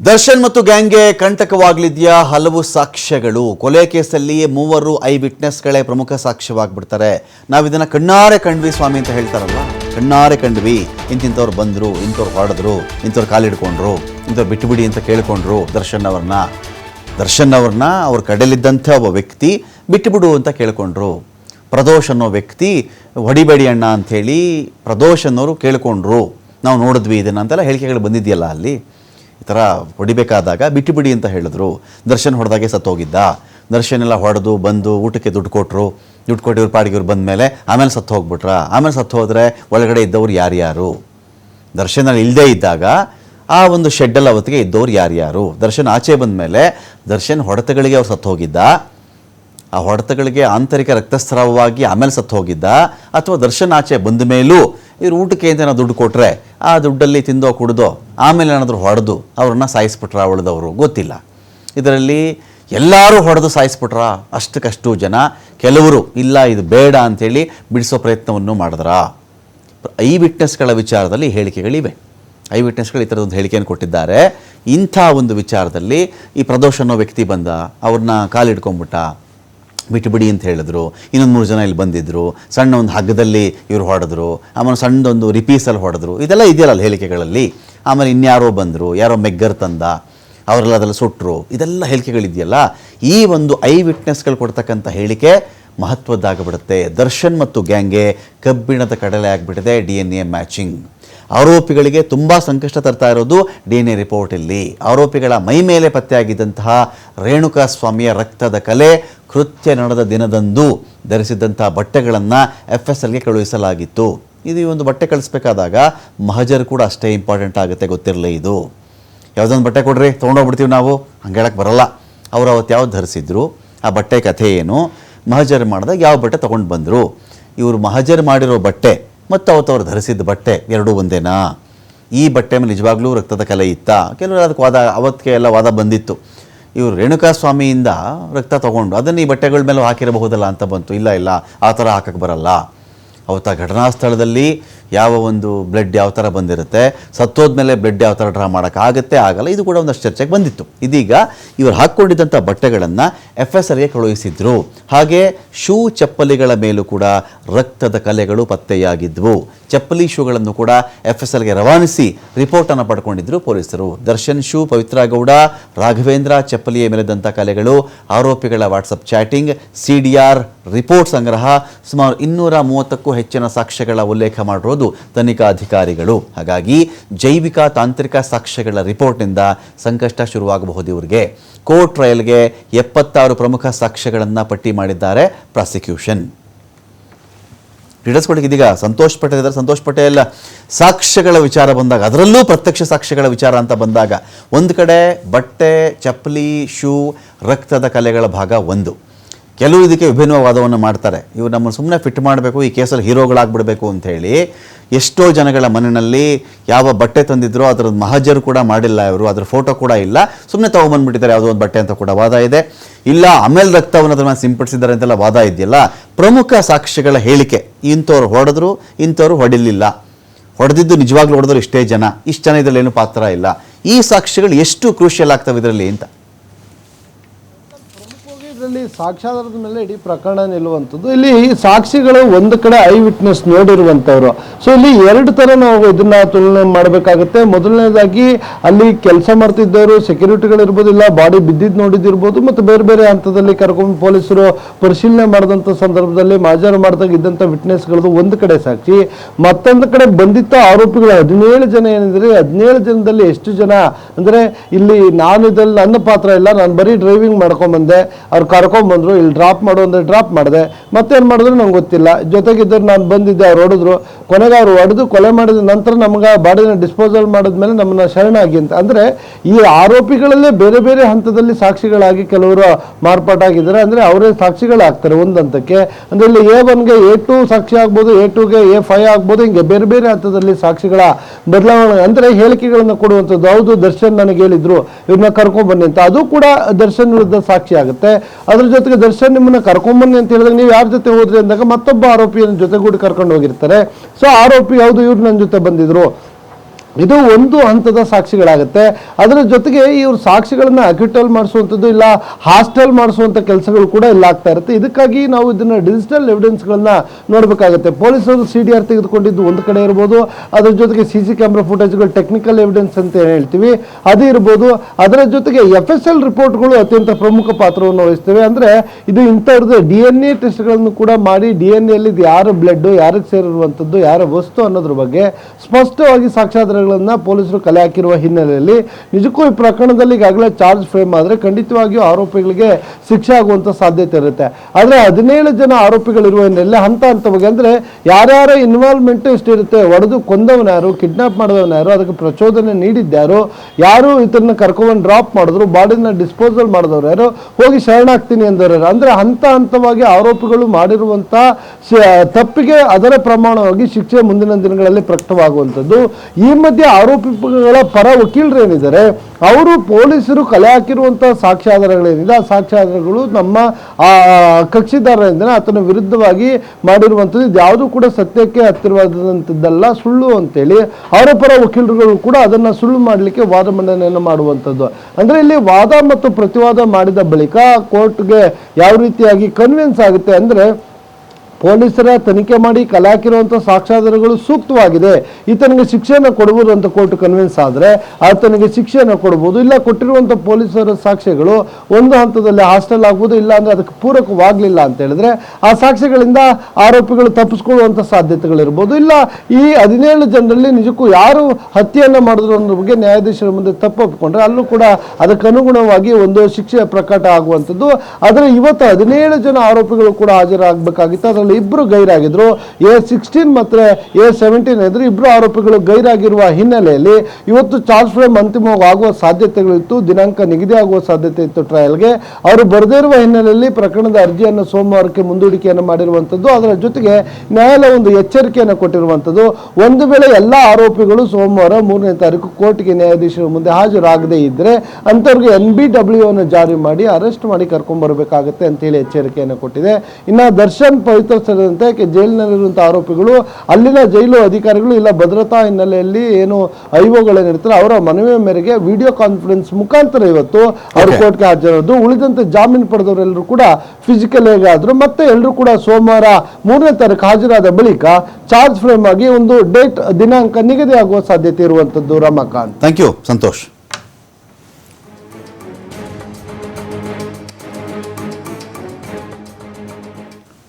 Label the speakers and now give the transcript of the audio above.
Speaker 1: ದರ್ಶನ್ ಮತ್ತು ಗ್ಯಾಂಗ್ಗೆ ಕಂಟಕವಾಗಲಿದೆಯಾ ಹಲವು ಸಾಕ್ಷ್ಯಗಳು. ಕೊಲೆ ಕೇಸಲ್ಲಿ ಮೂವರು ಐ ವಿಟ್ನೆಸ್ಗಳೇ ಪ್ರಮುಖ ಸಾಕ್ಷ್ಯವಾಗ್ಬಿಡ್ತಾರೆ. ನಾವು ಇದನ್ನ ಕಣ್ಣಾರೆ ಕಂಡ್ವಿ ಸ್ವಾಮಿ ಅಂತ ಹೇಳ್ತಾರಲ್ಲ? ಕಣ್ಣಾರೆ ಕಂಡ್ವಿ. ಇಂತಿಂಥವ್ರು ಬಂದರು, ಇಂಥವ್ರು ಹೊಡೆದ್ರು, ಇಂಥವ್ರು ಕಾಲಿಡ್ಕೊಂಡ್ರು, ಇಂಥವ್ರು ಬಿಟ್ಟುಬಿಡಿ ಅಂತ ಕೇಳ್ಕೊಂಡ್ರು ದರ್ಶನ್ ಅವ್ರನ್ನ. ದರ್ಶನ್ ಅವ್ರನ್ನ ಅವ್ರ ಕಡೆಯಲ್ಲಿದ್ದಂಥ ಒಬ್ಬ ವ್ಯಕ್ತಿ ಬಿಟ್ಟುಬಿಡು ಅಂತ ಕೇಳಿಕೊಂಡ್ರು. ಪ್ರದೋಷ್ ಅನ್ನೋ ವ್ಯಕ್ತಿ, ಹೊಡಿಬೇಡಿ ಅಣ್ಣ ಅಂಥೇಳಿ ಪ್ರದೋಷ್ ಅನ್ನೋರು ಕೇಳ್ಕೊಂಡ್ರು. ನಾವು ನೋಡಿದ್ವಿ ಇದನ್ನ ಅಂತೆಲ್ಲ ಹೇಳಿಕೆಗಳು ಬಂದಿದೆಯಲ್ಲ ಅಲ್ಲಿ. ಈ ಥರ ಹೊಡಿಬೇಕಾದಾಗ ಬಿಟ್ಟು ಬಿಡಿ ಅಂತ ಹೇಳಿದ್ರು. ದರ್ಶನ್ ಹೊಡೆದಾಗೆ ಸತ್ತೋಗಿದ್ದ. ದರ್ಶನ್ ಎಲ್ಲ ಹೊಡೆದು ಬಂದು ಊಟಕ್ಕೆ ದುಡ್ಡು ಕೊಟ್ಟರು ದುಡ್ಡು ಕೊಟ್ಟಿವ್ರು ಪಾಡಿಗೆ ಇವ್ರು ಬಂದಮೇಲೆ ಆಮೇಲೆ ಸತ್ತು ಹೋಗ್ಬಿಟ್ರ ಆಮೇಲೆ ಸತ್ತು ಹೋದರೆ ಒಳಗಡೆ ಇದ್ದವ್ರು ಯಾರ್ಯಾರು ದರ್ಶನಲ್ಲಿ ಇಲ್ಲದೇ ಇದ್ದಾಗ ಆ ಒಂದು ಶೆಡ್ಡಲ್ಲಿ ಅವತ್ತಿಗೆ ಇದ್ದವ್ರು ಯಾರ್ಯಾರು ದರ್ಶನ್ ಆಚೆ ಬಂದ ಮೇಲೆ ದರ್ಶನ್ ಹೊಡೆತಗಳಿಗೆ ಅವ್ರು ಸತ್ತು ಹೋಗಿದ್ದ ಆ ಹೊಡೆತಗಳಿಗೆ ಆಂತರಿಕ ರಕ್ತಸ್ರಾವವಾಗಿ ಆಮೇಲೆ ಸತ್ತು ಹೋಗಿದ್ದ ಅಥವಾ ದರ್ಶನ್ ಆಚೆ ಬಂದ ಮೇಲೂ ಇವ್ರು ಊಟಕ್ಕೆ ಅಂತ ನಾವು ದುಡ್ಡು ಕೊಟ್ಟರೆ ಆ ದುಡ್ಡಲ್ಲಿ ತಿಂದೋ ಕುಡ್ದೋ ಆಮೇಲೆ ಏನಾದರೂ ಹೊಡೆದು ಅವ್ರನ್ನ ಸಾಯಿಸ್ಬಿಟ್ರ ಉಳಿದವರು ಗೊತ್ತಿಲ್ಲ. ಇದರಲ್ಲಿ ಎಲ್ಲರೂ ಹೊಡೆದು ಸಾಯಿಸ್ಬಿಟ್ರ ಅಷ್ಟಕ್ಕಷ್ಟು ಜನ ಕೆಲವರು, ಇಲ್ಲ ಇದು ಬೇಡ ಅಂಥೇಳಿ ಬಿಡಿಸೋ ಪ್ರಯತ್ನವನ್ನು ಮಾಡಿದ್ರ. ಐ ವಿಟ್ನೆಸ್ಗಳ ವಿಚಾರದಲ್ಲಿ ಹೇಳಿಕೆಗಳಿವೆ. ಐ ವಿಟ್ನೆಸ್ಗಳು ಈ ಥರದೊಂದು ಹೇಳಿಕೆಯನ್ನು ಕೊಟ್ಟಿದ್ದಾರೆ. ಇಂಥ ಒಂದು ವಿಚಾರದಲ್ಲಿ ಈ ಪ್ರದೋಷ ಅನ್ನೋ ವ್ಯಕ್ತಿ ಬಂದ, ಅವ್ರನ್ನ ಕಾಲಿಡ್ಕೊಂಬಿಟ್ಟ. ಬಿಟ್ಟುಬಿಡಿ ಅಂತ ಹೇಳಿದ್ರು. ಇನ್ನೊಂದು ಮೂರು ಜನ ಇಲ್ಲಿ ಬಂದಿದ್ದರು ಸಣ್ಣ ಒಂದು ಹಗ್ಗದಲ್ಲಿ ಇವರು ಹೊಡೆದ್ರು. ಆಮೇಲೆ ಸಣ್ಣದೊಂದು ರಿಪೀಸಲ್ಲಿ ಹೊಡೆದ್ರು. ಇದೆಲ್ಲ ಇದೆಯಲ್ಲ ಹೇಳಿಕೆಗಳಲ್ಲಿ. ಆಮೇಲೆ ಇನ್ಯಾರೋ ಬಂದರು. ಯಾರೋ ಮೆಗ್ಗರ್ ತಂದ. ಅವರೆಲ್ಲ ಅದೆಲ್ಲ ಸುಟ್ಟರು ಇದೆಲ್ಲ ಹೇಳಿಕೆಗಳಿದೆಯಲ್ಲ. ಈ ಒಂದು ಐ ವಿಟ್ನೆಸ್ಗಳು ಕೊಡ್ತಕ್ಕಂಥ ಹೇಳಿಕೆ ಮಹತ್ವದ್ದಾಗಿಬಿಡುತ್ತೆ. ದರ್ಶನ್ ಮತ್ತು ಗ್ಯಾಂಗೆ ಕಬ್ಬಿಣದ ಕಡಲೆ ಆಗಿಬಿಟ್ಟಿದೆ. D N A matching. ಆರೋಪಿಗಳಿಗೆ ತುಂಬ ಸಂಕಷ್ಟ ತರ್ತಾ ಇರೋದು ಡಿ ಎನ್ ಎ ರಿಪೋರ್ಟಲ್ಲಿ ಆರೋಪಿಗಳ ಮೈ ಮೇಲೆ ಪತ್ತೆಯಾಗಿದ್ದಂತಹ ರೇಣುಕಾ ಸ್ವಾಮಿಯ ರಕ್ತದ ಕಲೆ ಕೃತ್ಯ ನಡೆದ ದಿನದಂದು ಧರಿಸಿದ್ದಂತಹ ಬಟ್ಟೆಗಳನ್ನು ಎಫ್ ಎಸ್ ಎಲ್ಗೆ ಕಳುಹಿಸಲಾಗಿತ್ತು. ಇದು ಈ ಒಂದು ಬಟ್ಟೆ ಕಳಿಸ್ಬೇಕಾದಾಗ ಮಹಜರ್ ಕೂಡ ಅಷ್ಟೇ ಇಂಪಾರ್ಟೆಂಟ್ ಆಗುತ್ತೆ ಗೊತ್ತಿರಲಿ ಇದು. ಯಾವುದೊಂದು ಬಟ್ಟೆ ಕೊಡ್ರಿ, ತೊಗೊಂಡೋಗ್ಬಿಡ್ತೀವಿ ನಾವು. ಹಂಗೆ ಹೇಳಕ್ಕೆ ಬರಲ್ಲ. ಅವರು ಅವತ್ತು ಯಾವ್ದು ಧರಿಸಿದ್ರು, ಆ ಬಟ್ಟೆ ಕಥೆ ಏನು, ಮಹಜರ್ ಮಾಡಿದಾಗ ಯಾವ ಬಟ್ಟೆ ತೊಗೊಂಡು ಬಂದರು. ಇವರು ಮಹಜರ್ ಮಾಡಿರೋ ಬಟ್ಟೆ ಮತ್ತು ಅವತ್ತು ಅವ್ರು ಧರಿಸಿದ ಬಟ್ಟೆ, ಎರಡೂ ಒಂದೇನಾ? ಈ ಬಟ್ಟೆ ಮೇಲೆ ನಿಜವಾಗ್ಲೂ ರಕ್ತದ ಕಲೆ ಇತ್ತಾ? ಕೆಲವರು ಅದಕ್ಕೆ ವಾದ, ಅವತ್ತಿಗೆ ಎಲ್ಲ ವಾದ ಬಂದಿತ್ತು. ಇವರು ರೇಣುಕಾ ಸ್ವಾಮಿಯಿಂದ ರಕ್ತ ತಗೊಂಡು ಅದನ್ನು ಈ ಬಟ್ಟೆಗಳ ಮೇಲೆ ಹಾಕಿರಬಹುದಲ್ಲ ಅಂತ ಬಂತು. ಇಲ್ಲ ಇಲ್ಲ, ಆ ಥರ ಹಾಕಕ್ಕೆ ಬರಲ್ಲ. ಅವತ್ತ ಘಟನಾ ಸ್ಥಳದಲ್ಲಿ ಯಾವ ಒಂದು ಬ್ಲಡ್ ಯಾವ ಥರ ಬಂದಿರುತ್ತೆ, ಸತ್ತೋದ್ಮೇಲೆ ಬ್ಲಡ್ ಯಾವ ಥರ ಡ್ರಾ ಮಾಡೋಕ್ಕಾಗತ್ತೆ ಆಗಲ್ಲ, ಇದು ಕೂಡ ಒಂದಷ್ಟು ಚರ್ಚೆಗೆ ಬಂದಿತ್ತು. ಇದೀಗ ಇವರು ಹಾಕ್ಕೊಂಡಿದ್ದಂಥ ಬಟ್ಟೆಗಳನ್ನು ಎಫ್ ಎಸ್ ಎಲ್ಗೆ ಕಳುಹಿಸಿದ್ರು. ಹಾಗೆ ಶೂ ಚಪ್ಪಲಿಗಳ ಮೇಲೂ ಕೂಡ ರಕ್ತದ ಕಲೆಗಳು ಪತ್ತೆಯಾಗಿದ್ವು. ಚಪ್ಪಲಿ ಶೂಗಳನ್ನು ಕೂಡ ಎಫ್ ಎಸ್ ಎಲ್ಗೆ ರವಾನಿಸಿ ರಿಪೋರ್ಟನ್ನು ಪಡ್ಕೊಂಡಿದ್ರು ಪೊಲೀಸರು. ದರ್ಶನ್ ಶೂ, ಪವಿತ್ರ ಗೌಡ, ರಾಘವೇಂದ್ರ ಚಪ್ಪಲಿಯ ಮೇಲೆದಂಥ ಕಲೆಗಳು, ಆರೋಪಿಗಳ WhatsApp chatting C D R report ಸಂಗ್ರಹ, ಸುಮಾರು ಇನ್ನೂರ ಮೂವತ್ತಕ್ಕೂ ಹೆಚ್ಚಿನ ಸಾಕ್ಷ್ಯಗಳ ಉಲ್ಲೇಖ ಮಾಡಿರೋದು ತನಿಖಾಧಿಕಾರಿಗಳು. ಹಾಗಾಗಿ ಜೈವಿಕ ತಾಂತ್ರಿಕ ಸಾಕ್ಷ್ಯಗಳ ರಿಪೋರ್ಟ್ನಿಂದ ಸಂಕಷ್ಟ ಶುರುವಾಗಬಹುದು ಇವರಿಗೆ. ಕೋರ್ಟ್ ಟ್ರಯಲ್ಗೆ ಎಪ್ಪತ್ತಾರು ಪ್ರಮುಖ ಸಾಕ್ಷ್ಯಗಳನ್ನು ಪಟ್ಟಿ ಮಾಡಿದ್ದಾರೆ ಪ್ರಾಸಿಕ್ಯೂಷನ್. ಕೊಡಕ್ಕೆ ಇದೀಗ ಸಂತೋಷ್ ಪಟೇಲ್ ಇದ್ದಾರೆ. ಸಂತೋಷ್ ಪಟೇಲ್, ಸಾಕ್ಷ್ಯಗಳ ವಿಚಾರ ಬಂದಾಗ, ಅದರಲ್ಲೂ ಪ್ರತ್ಯಕ್ಷ ಸಾಕ್ಷ್ಯಗಳ ವಿಚಾರ ಅಂತ ಬಂದಾಗ, ಒಂದು ಕಡೆ ಬಟ್ಟೆ, ಚಪ್ಪಲಿ, ಶೂ, ರಕ್ತದ ಕಲೆಗಳ ಭಾಗ ಒಂದು. ಕೆಲವು ಇದಕ್ಕೆ ವಿಭಿನ್ನ ವಾದವನ್ನು ಮಾಡ್ತಾರೆ. ಇವರು ನಮ್ಮನ್ನು ಸುಮ್ಮನೆ ಫಿಟ್ ಮಾಡಬೇಕು, ಈ ಕೇಸಲ್ಲಿ ಹೀರೋಗಳಾಗ್ಬಿಡಬೇಕು ಅಂಥೇಳಿ ಎಷ್ಟೋ ಜನಗಳ ಮನೆಯಲ್ಲಿ ಯಾವ ಬಟ್ಟೆ ತಂದಿದ್ರೋ ಅದರ ಮಹಜರು ಕೂಡ ಮಾಡಿಲ್ಲ ಇವರು, ಅದರ ಫೋಟೋ ಕೂಡ ಇಲ್ಲ. ಸುಮ್ಮನೆ ತಗೊಂಬಂದ್ಬಿಟ್ಟಿದ್ದಾರೆ ಯಾವುದೋ ಒಂದು ಬಟ್ಟೆ ಅಂತ ಕೂಡ ವಾದ ಇದೆ. ಇಲ್ಲ ಆಮೇಲೆ ರಕ್ತವನ್ನು ಅದನ್ನು ಸಿಂಪಡಿಸಿದ್ದಾರೆ ಅಂತೆಲ್ಲ ವಾದ ಇದೆಯಲ್ಲ. ಪ್ರಮುಖ ಸಾಕ್ಷಿಗಳ ಹೇಳಿಕೆ, ಇಂಥವ್ರು ಹೊಡೆದ್ರು, ಇಂಥವ್ರು ಹೊಡಿಲಿಲ್ಲ. ಹೊಡೆದಿದ್ದು ನಿಜವಾಗ್ಲೂ ಹೊಡೆದ್ರು ಇಷ್ಟೇ ಜನ. ಇಷ್ಟು ಜನ ಇದರಲ್ಲಿ ಏನು ಪಾತ್ರ ಇಲ್ಲ. ಈ ಸಾಕ್ಷಿಗಳು ಎಷ್ಟು ಕ್ರೂಷಿಯಲ್ ಆಗ್ತವೆ ಇದರಲ್ಲಿ ಅಂತ.
Speaker 2: ಇದರಲ್ಲಿ ಸಾಕ್ಷ್ಯಾಧಾರದ ಮೇಲೆ ಇಡೀ ಪ್ರಕರಣ ನಿಲ್ಲುವಂಥದ್ದು. ಇಲ್ಲಿ ಸಾಕ್ಷಿಗಳು ಒಂದು ಕಡೆ ಐ ವಿಟ್ನೆಸ್ ನೋಡಿರುವಂಥವ್ರು. ಸೊ ಇಲ್ಲಿ ಎರಡು ಥರ ನಾವು ಇದನ್ನ ತುಲನೆ ಮಾಡಬೇಕಾಗುತ್ತೆ. ಮೊದಲನೇದಾಗಿ, ಅಲ್ಲಿ ಕೆಲಸ ಮಾಡ್ತಿದ್ದವರು ಸೆಕ್ಯೂರಿಟಿಗಳಿರ್ಬೋದು ಇಲ್ಲ ಬಾಡಿ ಬಿದ್ದಿದ್ದು ನೋಡಿದಿರ್ಬೋದು ಮತ್ತು ಬೇರೆ ಬೇರೆ ಹಂತದಲ್ಲಿ ಕರ್ಕೊಂಡು ಪೊಲೀಸರು ಪರಿಶೀಲನೆ ಮಾಡಿದಂಥ ಸಂದರ್ಭದಲ್ಲಿ, ಮಾಜಾರು ಮಾಡಿದಾಗ ಇದ್ದಂಥ ವಿಟ್ನೆಸ್ಗಳದ್ದು ಒಂದು ಕಡೆ ಸಾಕ್ಷಿ. ಮತ್ತೊಂದು ಕಡೆ ಬಂದಿದ್ದ ಆರೋಪಿಗಳು ಹದಿನೇಳು ಜನ ಏನಿದ್ರೆ ಹದಿನೇಳು ಜನದಲ್ಲಿ ಎಷ್ಟು ಜನ? ಅಂದರೆ, ಇಲ್ಲಿ ನಾನು ಇದರಲ್ಲಿ ನನ್ನ ಪಾತ್ರ ಇಲ್ಲ, ನಾನು ಬರೀ ಡ್ರೈವಿಂಗ್ ಮಾಡ್ಕೊಂಬಂದೆ ಅವ್ರು ಕರ್ಕೊಂಬಂದ್ರು ಇಲ್ಲಿ ಡ್ರಾಪ್ ಮಾಡು ಅಂದರೆ ಡ್ರಾಪ್ ಮಾಡಿದೆ. ಮತ್ತೇನು ಮಾಡಿದ್ರು ನಂಗೆ ಗೊತ್ತಿಲ್ಲ. ಜೊತೆಗಿದ್ದರು ನಾನು ಬಂದಿದ್ದೆ, ಅವ್ರು ಹೊಡೆದ್ರು. ಕೊನೆಗೆ ಅವ್ರು ಹೊಡೆದು ಕೊಲೆ ಮಾಡಿದ ನಂತರ ನಮ್ಗೆ ಬಾಡಿನ ಡಿಸ್ಪೋಸಲ್ ಮಾಡಿದ್ಮೇಲೆ ನಮ್ಮನ್ನ ಶರಣಾಗಿ ಅಂತ. ಅಂದರೆ ಈ ಆರೋಪಿಗಳಲ್ಲೇ ಬೇರೆ ಬೇರೆ ಹಂತದಲ್ಲಿ ಸಾಕ್ಷಿಗಳಾಗಿ ಕೆಲವರು ಮಾರ್ಪಾಟಾಗಿದ್ದಾರೆ. ಅಂದರೆ ಅವರೇ ಸಾಕ್ಷಿಗಳಾಗ್ತಾರೆ ಒಂದು ಹಂತಕ್ಕೆ. ಅಂದರೆ ಇಲ್ಲಿ ಎ ಒನ್ಗೆ ಎ ಟು ಸಾಕ್ಷಿ ಆಗ್ಬೋದು ಎ ಟುಗೆ ಎ ಫೈವ್ ಆಗ್ಬೋದು, ಹಿಂಗೆ ಬೇರೆ ಬೇರೆ ಹಂತದಲ್ಲಿ ಸಾಕ್ಷಿಗಳ ಬದಲಾವಣೆ. ಅಂದರೆ ಹೇಳಿಕೆಗಳನ್ನು ಕೊಡುವಂಥದ್ದು. ಹೌದು, ದರ್ಶನ್ ನನಗೆ ಹೇಳಿದ್ರು ಇವ್ರನ್ನ ಕರ್ಕೊಂಬನ್ನಿ ಅಂತ. ಅದು ಕೂಡ ದರ್ಶನ್ ವಿರುದ್ಧ ಸಾಕ್ಷಿ ಆಗುತ್ತೆ. ಅದ್ರ ಜೊತೆಗೆ ದರ್ಶನ್ ನಿಮ್ಮನ್ನ ಕರ್ಕೊಂಬನ್ನಿ ಅಂತ ಹೇಳಿದಾಗ ನೀವು ಯಾರ ಜೊತೆ ಹೋದ್ರಿ ಅಂದಾಗ ಮತ್ತೊಬ್ಬ ಆರೋಪಿಯನ್ನ ಜೊತೆಗೂಡಿ ಕರ್ಕೊಂಡು ಹೋಗಿರ್ತಾರೆ ಸೊ ಆರೋಪಿ ಹೌದು ಇವ್ರು ನನ್ನ ಜೊತೆ ಬಂದಿದ್ರು. ಇದು ಒಂದು ಹಂತದ ಸಾಕ್ಷಿಗಳಾಗುತ್ತೆ. ಅದರ ಜೊತೆಗೆ ಇವ್ರ ಸಾಕ್ಷಿಗಳನ್ನ ಅಕ್ಯೂಟಲ್ ಮಾಡಿಸುವಂಥದ್ದು ಇಲ್ಲ ಹಾಸ್ಟೆಲ್ ಮಾಡಿಸುವಂಥ ಕೆಲಸಗಳು ಕೂಡ ಇಲ್ಲ ಆಗ್ತಾ ಇರುತ್ತೆ. ಇದಕ್ಕಾಗಿ ನಾವು ಇದನ್ನ ಡಿಜಿಟಲ್ ಎವಿಡೆನ್ಸ್ಗಳನ್ನ ನೋಡಬೇಕಾಗುತ್ತೆ. ಪೊಲೀಸರು ಸಿ ಡಿ ಆರ್ ತೆಗೆದುಕೊಂಡಿದ್ದು ಒಂದು ಕಡೆ ಇರ್ಬೋದು, ಅದ್ರ ಜೊತೆಗೆ ಸಿ ಸಿ ಕ್ಯಾಮ್ರಾ ಫುಟೇಜ್ಗಳು ಟೆಕ್ನಿಕಲ್ ಎವಿಡೆನ್ಸ್ ಅಂತ ಹೇಳ್ತೀವಿ. ಅದು ಇರ್ಬೋದು. ಅದರ ಜೊತೆಗೆ ಎಫ್ ಎಸ್ ಎಲ್ ರಿಪೋರ್ಟ್ಗಳು ಅತ್ಯಂತ ಪ್ರಮುಖ ಪಾತ್ರವನ್ನು ವಹಿಸ್ತೇವೆ. ಅಂದ್ರೆ ಇದು ಇಂಥವ್ರದ್ದು ಡಿ ಎನ್ ಎ ಟೆಸ್ಟ್ಗಳನ್ನು ಕೂಡ ಮಾಡಿ ಡಿ ಎನ್ ಎಲ್ಲಿ ಯಾರ ಬ್ಲಡ್ ಯಾರಿಗೆ ಸೇರಿರುವಂಥದ್ದು, ಯಾರ ವಸ್ತು ಅನ್ನೋದ್ರ ಬಗ್ಗೆ ಸ್ಪಷ್ಟವಾಗಿ ಸಾಕ್ಷ್ಯಾಧಾರಗಳನ್ನ ಪೊಲೀಸರು ಕಲೆ ಹಾಕಿರುವ ಹಿನ್ನೆಲೆಯಲ್ಲಿ ನಿಜಕ್ಕೂ ಈ ಪ್ರಕರಣದಲ್ಲಿ ಈಗಾಗಲೇ ಚಾರ್ಜ್ ಫ್ರೇಮ್ ಆದರೆ ಖಂಡಿತವಾಗಿಯೂ ಆರೋಪಿಗಳಿಗೆ ಶಿಕ್ಷೆ ಆಗುವಂತ ಸಾಧ್ಯತೆ ಇರುತ್ತೆ. ಆದರೆ ಹದಿನೇಳು ಜನ ಆರೋಪಿಗಳಿರುವ ಹಿನ್ನೆಲೆ ಹಂತ ಹಂತವಾಗಿ ಅಂದ್ರೆ ಯಾರ್ಯಾರ ಇನ್ವಾಲ್ವ್ಮೆಂಟ್ ಇಷ್ಟಿರುತ್ತೆ ಒಡೆದು ಕೊಂದವನ ಯಾರು ಕಿಡ್ನಾಪ್ ಮಾಡಿದವನ ಯಾರು, ಅದಕ್ಕೆ ಪ್ರಚೋದನೆ ನೀಡಿದ್ದಾರು ಯಾರು ಇದನ್ನು ಕರ್ಕೊಂಡು ಡ್ರಾಪ್ ಮಾಡಿದ್ರು ಬಾಡಿನ ಡಿಸ್ಪೋಸಲ್ ಮಾಡಿದವರು ಯಾರು, ಹೋಗಿ ಶರಣಾಗ್ತೀನಿ ಅಂದವರು ಯಾರು. ಅಂದ್ರೆ ಹಂತ ಹಂತವಾಗಿ ಆರೋಪಿಗಳು ಮಾಡಿರುವಂಥ ತಪ್ಪಿಗೆ ಅದರ ಪ್ರಮಾಣವಾಗಿ ಶಿಕ್ಷೆ ಮುಂದಿನ ದಿನಗಳಲ್ಲಿ ಪ್ರಕಟವಾಗುವಂಥದ್ದು. ಈ ಮಧ್ಯೆ ಆರೋಪಿಗಳ ಪರ ವಕೀಲರು ಏನಿದ್ದಾರೆ ಅವರು ಪೊಲೀಸರು ಕಲೆ ಹಾಕಿರುವಂತಹ ಸಾಕ್ಷ್ಯಾಧಾರಗಳೇನಿದೆ ಆ ಸಾಕ್ಷ್ಯಾಧಾರಗಳು ನಮ್ಮ, ಆ, ಕಕ್ಷಿದಾರರಿಂದ ಆತನ ವಿರುದ್ಧವಾಗಿ ಮಾಡಿರುವಂಥದ್ದು ಇದ್ಯಾವುದು ಕೂಡ ಸತ್ಯಕ್ಕೆ ಹತ್ತಿರವಾದಂಥದ್ದಲ್ಲ, ಸುಳ್ಳು ಅಂತೇಳಿ ಅವರ ಪರ ವಕೀಲರುಗಳು ಕೂಡ ಅದನ್ನ ಸುಳ್ಳು ಮಾಡಲಿಕ್ಕೆ ವಾದ ಮಂಡನೆಯನ್ನು ಮಾಡುವಂಥದ್ದು. ಅಂದ್ರೆ ಇಲ್ಲಿ ವಾದ ಮತ್ತು ಪ್ರತಿವಾದ ಮಾಡಿದ ಬಳಿಕ ಕೋರ್ಟ್ಗೆ ಯಾವ ರೀತಿಯಾಗಿ ಕನ್ವಿನ್ಸ್ ಆಗುತ್ತೆ ಅಂದ್ರೆ ಪೊಲೀಸರ ತನಿಖೆ ಮಾಡಿ ಕಲೆ ಹಾಕಿರುವಂಥ ಸಾಕ್ಷ್ಯಾಧಾರಗಳು ಸೂಕ್ತವಾಗಿದೆ. ಈತನಿಗೆ ಶಿಕ್ಷೆಯನ್ನು ಕೊಡಬಹುದು ಅಂತ ಕೋರ್ಟ್ ಕನ್ವಿನ್ಸ್ ಆದರೆ ಆತನಿಗೆ ಶಿಕ್ಷೆಯನ್ನು ಕೊಡಬಹುದು. ಇಲ್ಲ ಕೊಟ್ಟಿರುವಂಥ ಪೊಲೀಸರ ಸಾಕ್ಷ್ಯಗಳು ಒಂದು ಹಂತದಲ್ಲಿ ಹಾಸ್ಟೆಲ್ ಆಗ್ಬೋದು ಇಲ್ಲ ಅಂದ್ರೆ ಅದಕ್ಕೆ ಪೂರಕವಾಗಲಿಲ್ಲ ಅಂತ ಹೇಳಿದ್ರೆ ಆ ಸಾಕ್ಷ್ಯಗಳಿಂದ ಆರೋಪಿಗಳು ತಪ್ಪಿಸ್ಕೊಳ್ಳುವಂಥ ಸಾಧ್ಯತೆಗಳಿರ್ಬೋದು. ಇಲ್ಲ ಈ ಹದಿನೇಳು ಜನರಲ್ಲಿ ನಿಜಕ್ಕೂ ಯಾರು ಹತ್ಯೆಯನ್ನು ಮಾಡಿದ್ರು ಅನ್ನೋ ಬಗ್ಗೆ ನ್ಯಾಯಾಧೀಶರ ಮುಂದೆ ತಪ್ಪು ಒಪ್ಪಿಕೊಂಡ್ರೆ ಅಲ್ಲೂ ಕೂಡ ಅದಕ್ಕನುಗುಣವಾಗಿ ಒಂದು ಶಿಕ್ಷೆ ಪ್ರಕಟ ಆಗುವಂಥದ್ದು. ಆದರೆ ಇವತ್ತು ಹದಿನೇಳು ಜನ ಆರೋಪಿಗಳು ಕೂಡ ಹಾಜರಾಗಬೇಕಾಗಿತ್ತು. ಅದರಲ್ಲಿ ಇಬ್ಬರು ಗೈರಾಗಿದ್ರು. ಎ ಸಿಕ್ಸ್ಟೀನ್ ಮತ್ತು ಎ ಸೆವೆಂಟೀನ್ ಇದ್ರು ಇಬ್ಬರು ಆರೋಪಿಗಳು ಗೈರಾಗಿರುವ ಹಿನ್ನೆಲೆಯಲ್ಲಿ ಇವತ್ತು ಚಾರ್ಜ್ ಫ್ರೇಮ್ ಅಂತಿಮವಾಗುವ ಸಾಧ್ಯತೆಗಳಿತ್ತು, ದಿನಾಂಕ ನಿಗದಿ ಆಗುವ ಸಾಧ್ಯತೆ ಇತ್ತು ಟ್ರಯಲ್ಗೆ. ಅವರು ಬರದೇ ಇರುವ ಹಿನ್ನೆಲೆಯಲ್ಲಿ ಪ್ರಕರಣದ ಅರ್ಜಿಯನ್ನು ಸೋಮವಾರಕ್ಕೆ ಮುಂದೂಡಿಕೆಯನ್ನು ಮಾಡಿರುವಂಥದ್ದು ಅದರ ಜೊತೆಗೆ ನ್ಯಾಯಾಲಯ ಒಂದು ಎಚ್ಚರಿಕೆಯನ್ನು ಕೊಟ್ಟಿರುವಂಥದ್ದು ಒಂದು ವೇಳೆ ಎಲ್ಲ ಆರೋಪಿಗಳು ಸೋಮವಾರ ಮೂರನೇ ತಾರೀಕು ಕೋರ್ಟ್ಗೆ ನ್ಯಾಯಾಧೀಶರ ಮುಂದೆ ಹಾಜರಾಗದೇ ಇದ್ದರೆ ಅಂಥವ್ರಿಗೆ ಎನ್ ಬಿ ಡಬ್ಲ್ಯೂ ಅನ್ನು ಜಾರಿ ಮಾಡಿ ಅರೆಸ್ಟ್ ಮಾಡಿ ಕರ್ಕೊಂಡ್ಬರಬೇಕಾಗುತ್ತೆ ಅಂತೇಳಿ ಎಚ್ಚರಿಕೆಯನ್ನು ಕೊಟ್ಟಿದೆ. ಇನ್ನು ದರ್ಶನ್ ಪವಿತ್ರ ಸೇರಿದಂತೆ ಜೈಲಿನಲ್ಲಿರುವಂತಹ ಜೈಲಿನಲ್ಲಿರುವಂಥ ಆರೋಪಿಗಳು ಅಲ್ಲಿನ ಜೈಲು ಅಧಿಕಾರಿಗಳು ಇಲ್ಲ ಭದ್ರತಾ ಹಿನ್ನೆಲೆಯಲ್ಲಿ ಏನು ಐಒಗಳೇನಿರ್ತಾರೆ ಅವರ ಮನವಿಯ ಮೇರೆಗೆ ವಿಡಿಯೋ ಕಾನ್ಫರೆನ್ಸ್ ಮುಖಾಂತರ ಇವತ್ತು ಅವರು. ಕೋರ್ಟ್ಗೆ ಹಾಜರಾದ್ರು. ಉಳಿದಂತೆ ಜಾಮೀನು ಪಡೆದವರೆಲ್ಲರೂ ಕೂಡ ಫಿಸಿಕಲ್ ಆದ್ರು ಮತ್ತೆ ಎಲ್ಲರೂ ಕೂಡ ಸೋಮವಾರ ಮೂರನೇ ತಾರೀಕು ಹಾಜರಾದ ಬಳಿಕ ಚಾರ್ಜ್ ಫ್ರೇಮ್ ಆಗಿ ಒಂದು ಡೇಟ್ ದಿನಾಂಕ ನಿಗದಿಯಾಗುವ ಸಾಧ್ಯತೆ ಇರುವಂತದ್ದು ರಮಾಕಾಂತ್.
Speaker 1: Thank you Santosh.